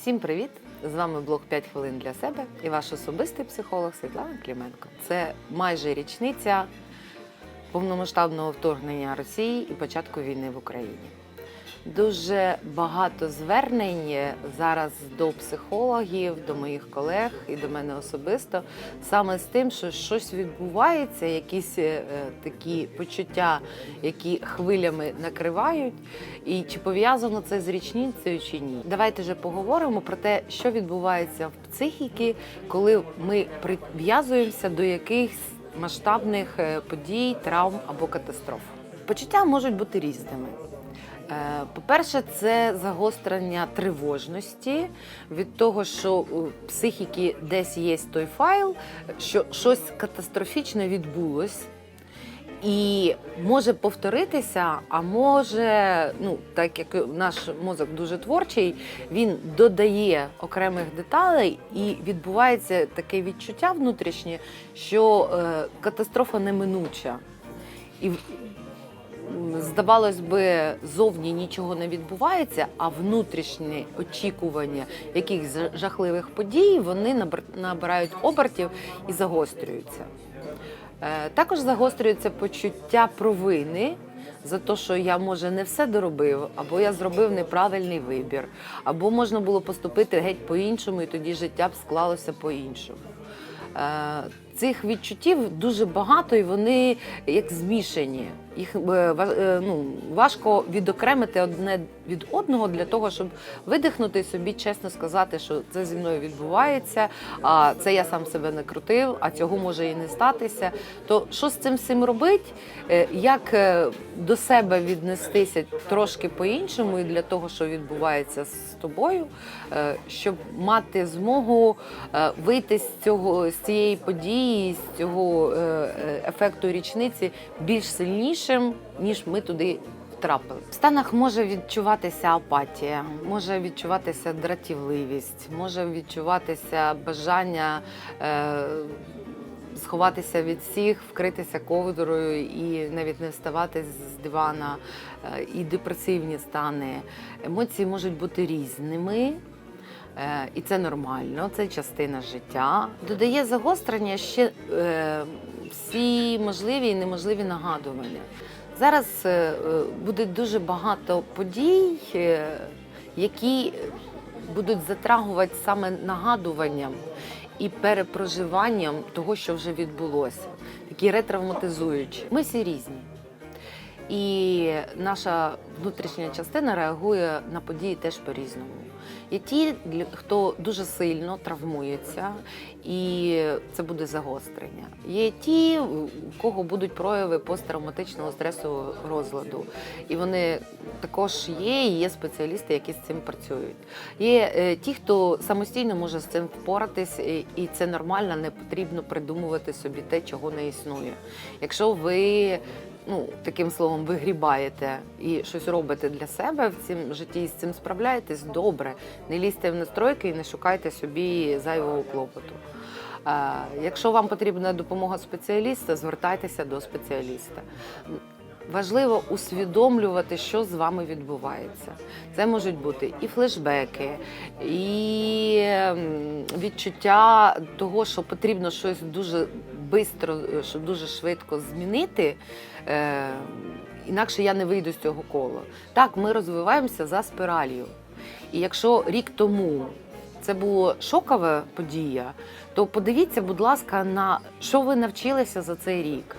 Всім привіт! З вами блог 5 хвилин для себе і ваш особистий психолог Світлана Кліменко. Це майже річниця повномасштабного вторгнення Росії і початку війни в Україні. Дуже багато звернень зараз до психологів, до моїх колег і до мене особисто саме з тим, що щось відбувається, якісь е, такі почуття, які хвилями накривають, і чи пов'язано це з річницею чи ні. Давайте вже поговоримо про те, що відбувається в психіки, коли ми прив'язуємося до якихось масштабних е, подій, травм або катастроф. Почуття можуть бути різними. Е, По-перше, це загострення тривожності від того, що у психіки десь є той файл, що щось катастрофічне відбулось. І може повторитися, а може, ну так як наш мозок дуже творчий, він додає окремих деталей, і відбувається таке відчуття внутрішнє, що е, катастрофа неминуча. І здавалось би, зовні нічого не відбувається, а внутрішні очікування якихось жахливих подій вони набирають обертів і загострюються. Е, Також загострюється почуття провини за те, що я може не все доробив, або я зробив неправильний вибір, або можна було поступити геть по-іншому, і тоді життя б склалося по-іншому. Е, Цих відчуттів дуже багато, і вони як змішані. Їх е, е, ну, важко відокремити одне від одного для того, щоб видихнути собі чесно сказати, що це зі мною відбувається, а це я сам себе не крутив, а цього може і не статися. То що з цим всім робить? Е, Як до себе віднестися трошки по-іншому, і для того, що відбувається з тобою, щоб мати змогу вийти з цього з цієї події, з цього ефекту річниці більш сильнішим, ніж ми туди втрапили. В станах може відчуватися апатія, може відчуватися дратівливість, може відчуватися бажання. Е, Сховатися від всіх, вкритися ковдрою і навіть не вставати з дивана, е, і депресивні стани. Емоції можуть бути різними. Е, І це нормально, це частина життя. Додає загострення ще е, всі можливі і неможливі нагадування. Зараз е, е, буде дуже багато подій, е, які будуть затрагувати саме нагадуванням і перепроживанням того, що вже відбулося, такі ретравматизуючі. Ми всі різні. І наша внутрішня частина реагує на події теж по-різному. Є ті, хто дуже сильно травмується, і це буде загострення. Є ті, у кого будуть прояви посттравматичного стресового розладу. І вони також є, і є спеціалісти, які з цим працюють. Є е, ті, хто самостійно може з цим впоратись, і, і це нормально, не потрібно придумувати собі те, чого не існує. Якщо ви ну, таким словом, вигрібаєте і щось робите для себе в цім житті і з цим справляєтесь, добре. Не лізьте в настройки і не шукайте собі зайвого клопоту. Якщо вам потрібна допомога спеціаліста, звертайтеся до спеціаліста. Важливо усвідомлювати, що з вами відбувається. Це можуть бути і флешбеки, і ем, відчуття того, що потрібно щось дуже швидко, що дуже швидко змінити. Е, інакше я не вийду з цього кола. Так, ми розвиваємося за спіралью. І якщо рік тому це була шокова подія, то подивіться, будь ласка, на що ви навчилися за цей рік.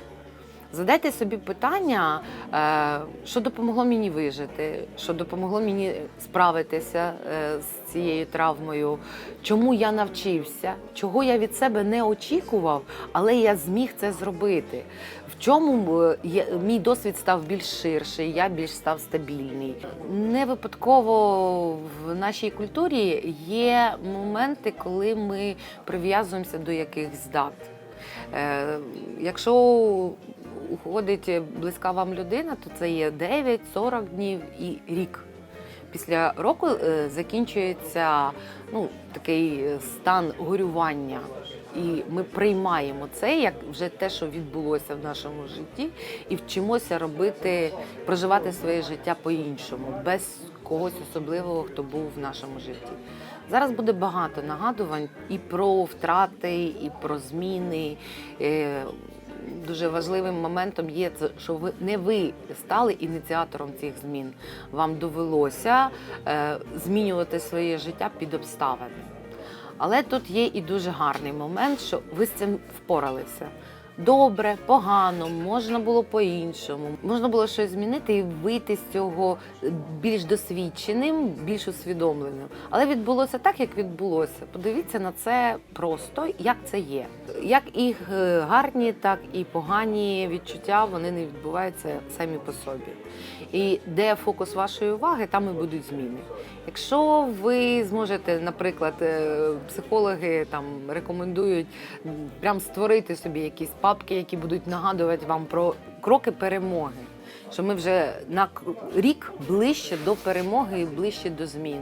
Задайте собі питання, е, що допомогло мені вижити, що допомогло мені справитися е, з цією травмою, чому я навчився, чого я від себе не очікував, але я зміг це зробити. В чому е, мій досвід став більш ширший, я більш став стабільний. Не випадково в нашій культурі є моменти, коли ми прив'язуємося до якихось дат. Якщо уходить близька вам людина, то це є 9-40 днів і рік. Після року е, закінчується ну, такий е, стан горювання. І ми приймаємо це як вже те, що відбулося в нашому житті, і вчимося робити, проживати своє життя по-іншому, без когось особливого, хто був в нашому житті. Зараз буде багато нагадувань і про втрати, і про зміни. Дуже важливим моментом є що ви не ви стали ініціатором цих змін. Вам довелося е, змінювати своє життя під обставини. Але тут є і дуже гарний момент, що ви з цим впоралися. Добре, погано, можна було по-іншому. Можна було щось змінити і вийти з цього більш досвідченим, більш усвідомленим. Але відбулося так, як відбулося. Подивіться на це просто, як це є. Як і е, гарні, так і погані відчуття вони не відбуваються самі по собі. І де фокус вашої уваги, там і будуть зміни. Якщо ви зможете, наприклад, е, психологи там рекомендують прям створити собі якісь папки, які будуть нагадувати вам про кроки перемоги. Що ми вже на рік ближче до перемоги і ближче до змін.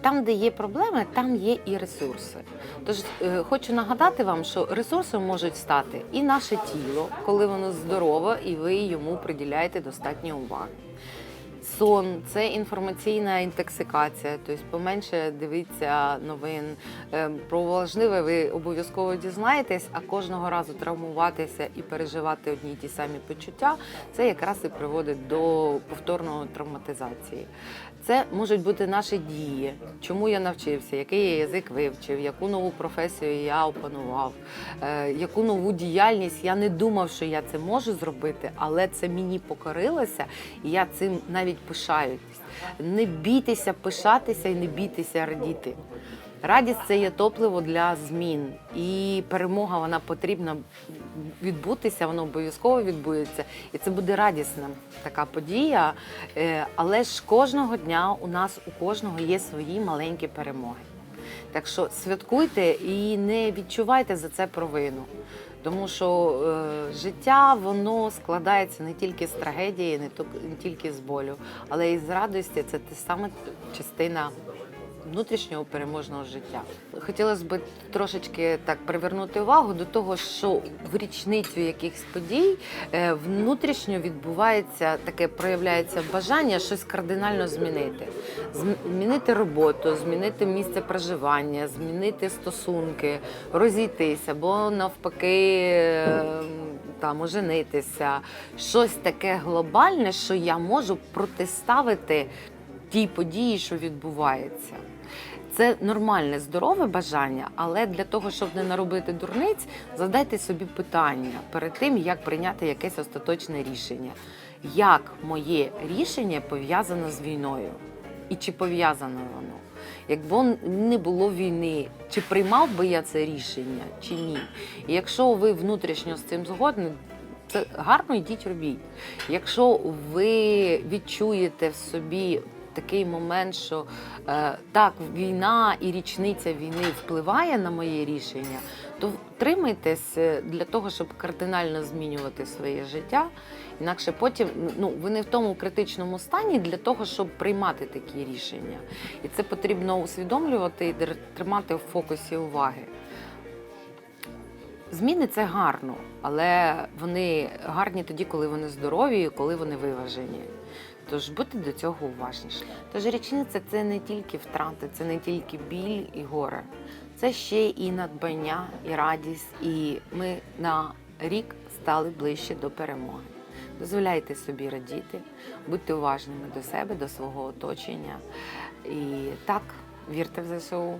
Там, де є проблеми, там є і ресурси. Тож е, хочу нагадати вам, що ресурсом можуть стати і наше тіло, коли воно здорове, і ви йому приділяєте достатньо уваги. Сон це інформаційна інтоксикація, тобто поменше дивіться новин. Е, Про важливе ви обов'язково дізнаєтесь, а кожного разу травмуватися і переживати одні й ті самі почуття, це якраз і приводить до повторної травматизації. Це можуть бути наші дії, чому я навчився, який я язик вивчив, яку нову професію я опанував, е, яку нову діяльність? Я не думав, що я це можу зробити, але це мені покорилося, і я цим навіть пишаюсь. Не бійтеся пишатися і не бійтеся радіти. Радість це є топливо для змін, і перемога вона потрібна відбутися, вона обов'язково відбудеться, і це буде радісна така подія. Е, Але ж кожного дня у нас у кожного є свої маленькі перемоги. Так що святкуйте і не відчувайте за це провину. Тому що е, життя воно складається не тільки з трагедії, не, не тільки з болю, але і з радості. Це те саме частина внутрішнього переможного життя. Хотілося б трошечки так привернути увагу до того, що в річницю якихось подій е, внутрішньо відбувається таке, проявляється бажання щось кардинально змінити. Змінити роботу, змінити місце проживання, змінити стосунки, розійтися, або навпаки. е, Там оженитися, щось таке глобальне, що я можу протиставити тій події, що відбувається. Це нормальне, здорове бажання, але для того, щоб не наробити дурниць, задайте собі питання перед тим, як прийняти якесь остаточне рішення. Як моє рішення пов'язане з війною? І чи пов'язане воно? Якби не було війни, чи приймав би я це рішення, чи ні? І якщо ви внутрішньо з цим згодні, це гарно йдіть робіть. Якщо ви відчуєте в собі такий момент, що е, так, війна і річниця війни впливає на моє рішення, то тримайтесь е, для того, щоб кардинально змінювати своє життя. Інакше потім ну, ви не в тому критичному стані для того, щоб приймати такі рішення. І це потрібно усвідомлювати і тримати в фокусі уваги. Зміни це гарно, але вони гарні тоді, коли вони здорові, і коли вони виважені. Тож будьте до цього уважніші. Тож річниця це не тільки втрати, це не тільки біль і горе, це ще і надбання, і радість. І ми на рік стали ближче до перемоги. Дозволяйте собі радіти, будьте уважними до себе, до свого оточення. І так, вірте в ЗСУ.